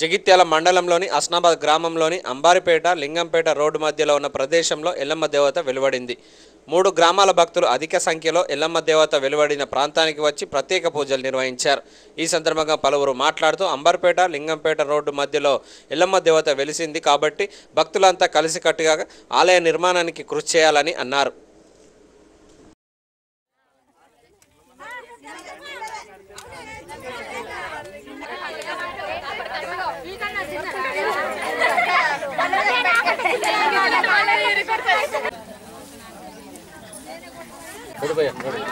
జగిత్యాల మండలంలోని అస్నాబాద్ గ్రామంలోని అంబారిపేట లింగంపేట రోడ్డు మధ్యలో ఉన్న ప్రదేశంలో ఎల్లమ్మ దేవత వెలువడింది. మూడు గ్రామాల భక్తులు అధిక సంఖ్యలో ఎల్లమ్మ దేవత వెలువడిన ప్రాంతానికి వచ్చి ప్రత్యేక పూజలు నిర్వహించారు. ఈ సందర్భంగా పలువురు మాట్లాడుతూ అంబర్పేట లింగంపేట రోడ్డు మధ్యలో ఎల్లమ్మ దేవత వెలిసింది కాబట్టి భక్తులంతా కలిసికట్టుగా ఆలయ నిర్మాణానికి కృషి చేయాలని అన్నారు. ਹੋਰ ਬਈ ਹੋਰ ਜੀ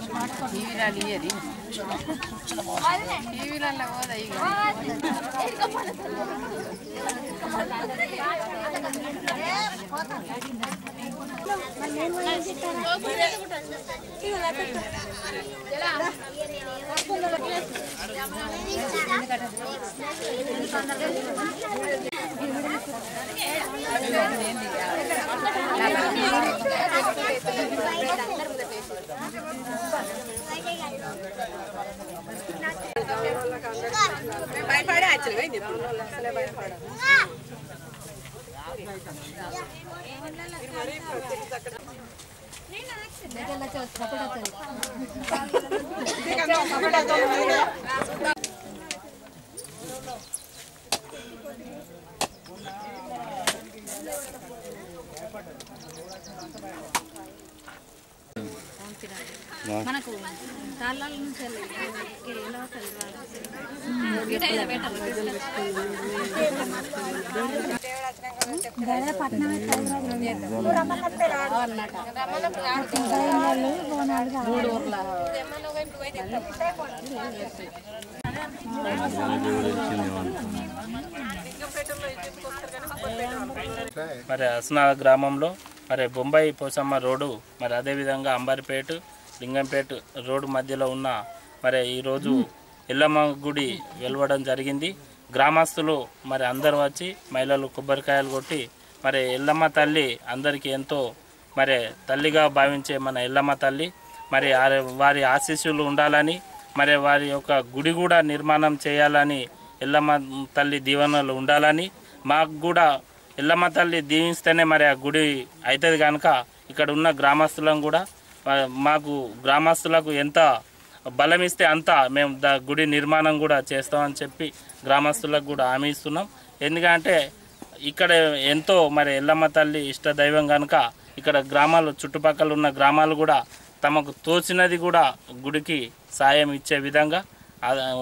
ਸਮਾਰਟ ਫੋਨ ਹੀ ਲੈ ਲਈ ਹੈ ਦੀ ਚਲੋ ਆਲੇ ਨੇ ਟੀਵੀ ਲੈ ਲਵੋ ਦਈ ਗਾ ਇਹ ਕਮਲ ਸਰ ਕਮਲ ਸਰ ਇਹ ਫੋਟੋ ਲੈ ਲਈ ਨਾ ਮੈਂ ਨਹੀਂ ਲੈ ਸਕਦਾ ਉਹ ਕਿਹੜੇ ਬਟਨ ਦਾ ਇਹ ਲੈ ਕੇ ਚਲਾ ਇਹ ਨਹੀਂ ਆਉਂਦਾ ਕੋਈ ਨਹੀਂ ਕਰਦਾ భయపడే యాక్చువల్గా ఇది అసలే భయపడదు కపడాతో మనకు తాళ్ళ నుంచి వెళ్ళి ఎలా మూడు ఊర్ల మరి అస్నా గ్రామంలో మరి బొంబాయి పోసమ్మ రోడ్డు మరి అదేవిధంగా అంబరిపేట లింగంపేట రోడ్డు మధ్యలో ఉన్న మరి ఈరోజు ఎల్లమ్మ గుడి వెలవడం జరిగింది. గ్రామస్తులు మరి అందరు వచ్చి మహిళలు కొబ్బరికాయలు కొట్టి మరి ఎల్లమ్మ తల్లి అందరికీ ఎంతో మరి తల్లిగా భావించే మన ఎల్లమ్మ తల్లి మరి ఆ- వారి ఆశీస్సులు ఉండాలని మరి వారి యొక్క గుడి కూడా నిర్మాణం చేయాలని ఎల్లమ్మ తల్లి దీవెనలు ఉండాలని మాకు కూడా ఎల్లమ్మ తల్లి దీవిస్తేనే మరి ఆ గుడి అవుతుంది కనుక ఇక్కడ ఉన్న గ్రామస్తులను కూడా మాకు గ్రామస్తులకు ఎంత బలం ఇస్తే అంత మేము దా గుడి నిర్మాణం కూడా చేస్తామని చెప్పి గ్రామస్తులకు కూడా హామీ ఇస్తున్నాం. ఎందుకంటే ఇక్కడ ఎంతో మరి ఎల్లమ్మ తల్లి ఇష్ట దైవం కనుక ఇక్కడ గ్రామాలు చుట్టుపక్కల ఉన్న గ్రామాలు కూడా తమకు తోచినది కూడా గుడికి సాయం ఇచ్చే విధంగా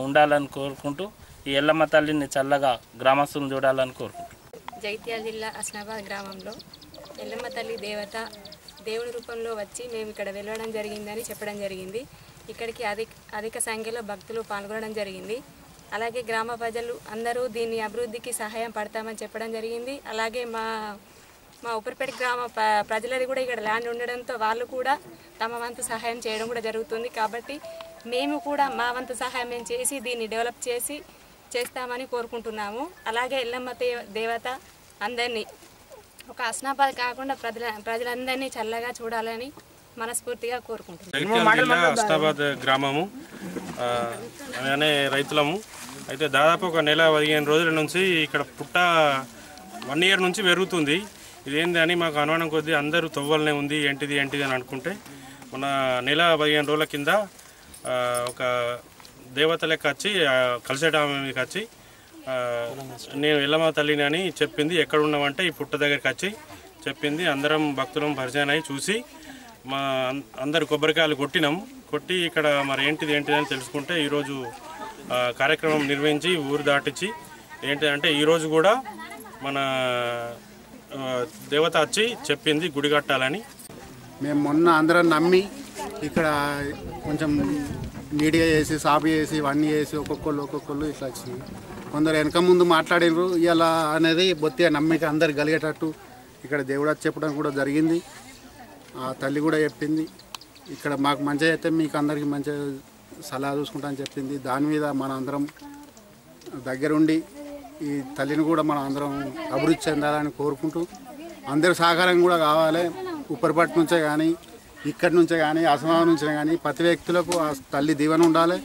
ఉండాలని కోరుకుంటూ ఈ ఎల్లమ్మ తల్లిని చల్లగా గ్రామస్తులను చూడాలని కోరుకుంటున్నాం. జగిత్యాల జిల్లా అస్నాబాద్ గ్రామంలో ఎల్లమ్మ తల్లి దేవత దేవుడి రూపంలో వచ్చి మేము ఇక్కడ వెళ్ళడం జరిగిందని చెప్పడం జరిగింది. ఇక్కడికి అధిక అధిక సంఖ్యలో భక్తులు పాల్గొనడం జరిగింది. అలాగే గ్రామ ప్రజలు అందరూ దీని అభివృద్ధికి సహాయం పడతామని చెప్పడం జరిగింది. అలాగే మా మా ఉపరిపేట గ్రామ ప్రజలది కూడా ఇక్కడ ల్యాండ్ ఉండడంతో వాళ్ళు కూడా తమ వంతు సహాయం చేయడం కూడా జరుగుతుంది. కాబట్టి మేము కూడా మా వంతు సహాయం మేము చేసి దీన్ని డెవలప్ చేసి చేస్తామని కోరుకుంటున్నాము. అలాగే ఎల్లమ్మ దేవత అందరినీ ఒక అస్నాబాద్ కాకుండా ప్రజల ప్రజలందరినీ చల్లగా చూడాలని మనస్ఫూర్తిగా కోరుకుంటున్నాను అస్నాబాద్ గ్రామము అనే రైతులము. అయితే దాదాపు ఒక నెల పదిహేను రోజుల నుంచి ఇక్కడ పుట్ట వన్ ఇయర్ నుంచి పెరుగుతుంది. ఇదేంది అని మాకు అనుమానం కొద్దీ అందరూ తవ్వలనే ఉంది ఏంటిది ఏంటిది అని అనుకుంటే మన నెల పదిహేను రోజుల కింద ఒక దేవత లెక్క వచ్చి ఆ, కలిసేటామెకి వచ్చి నేను ఎల్లమ్మ తల్లిని అని చెప్పింది. ఎక్కడ ఉన్నామంటే ఈ పుట్ట దగ్గరికి వచ్చి చెప్పింది. అందరం భక్తులం పరిచయం అయి చూసి మా అందరు కొబ్బరికాయలు కొట్టినాం. కొట్టి ఇక్కడ మరి ఏంటిది ఏంటిది అని తెలుసుకుంటే ఈరోజు కార్యక్రమం నిర్వహించి ఊరు దాటించి ఏంటిదంటే ఈరోజు కూడా మన దేవత వచ్చి చెప్పింది గుడి కట్టాలని. మేము మొన్న అందరం నమ్మి ఇక్కడ కొంచెం నీట్గా చేసి సాఫ్ చేసి ఇవన్నీ చేసి ఒక్కొక్కళ్ళు ఒక్కొక్కళ్ళు ఇట్లా వచ్చింది కొందరు వెనక ముందు మాట్లాడినరు. ఇలా అనేది బొత్తిగా నమ్మిక అందరు కలిగేటట్టు ఇక్కడ దేవుడు వచ్చి చెప్పడం కూడా జరిగింది. ఆ తల్లి కూడా చెప్పింది. ఇక్కడ మాకు మంచిగా అయితే మీకు అందరికీ మంచిగా సలహా చూసుకుంటా అని చెప్పింది. దాని మీద మన అందరం దగ్గరుండి ఈ తల్లిని కూడా మనం అందరం అభివృద్ధి చెందాలని కోరుకుంటూ అందరి సహకారం కూడా కావాలి. ఉప్పరిపట్టు నుంచే కానీ ఇక్కడి నుంచే కానీ అసమానం నుంచి కానీ ప్రతి వ్యక్తులకు ఆ తల్లి దీవెన ఉండాలి.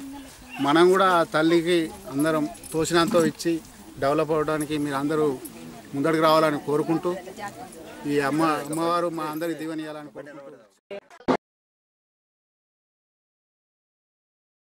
మనం కూడా ఆ తల్లికి అందరం తోచినంతో ఇచ్చి డెవలప్ అవ్వడానికి మీరు అందరూ ముందడికి రావాలని కోరుకుంటూ ఈ అమ్మ అమ్మవారు మా అందరికి దీవెనియాలని కోరుకుంటూ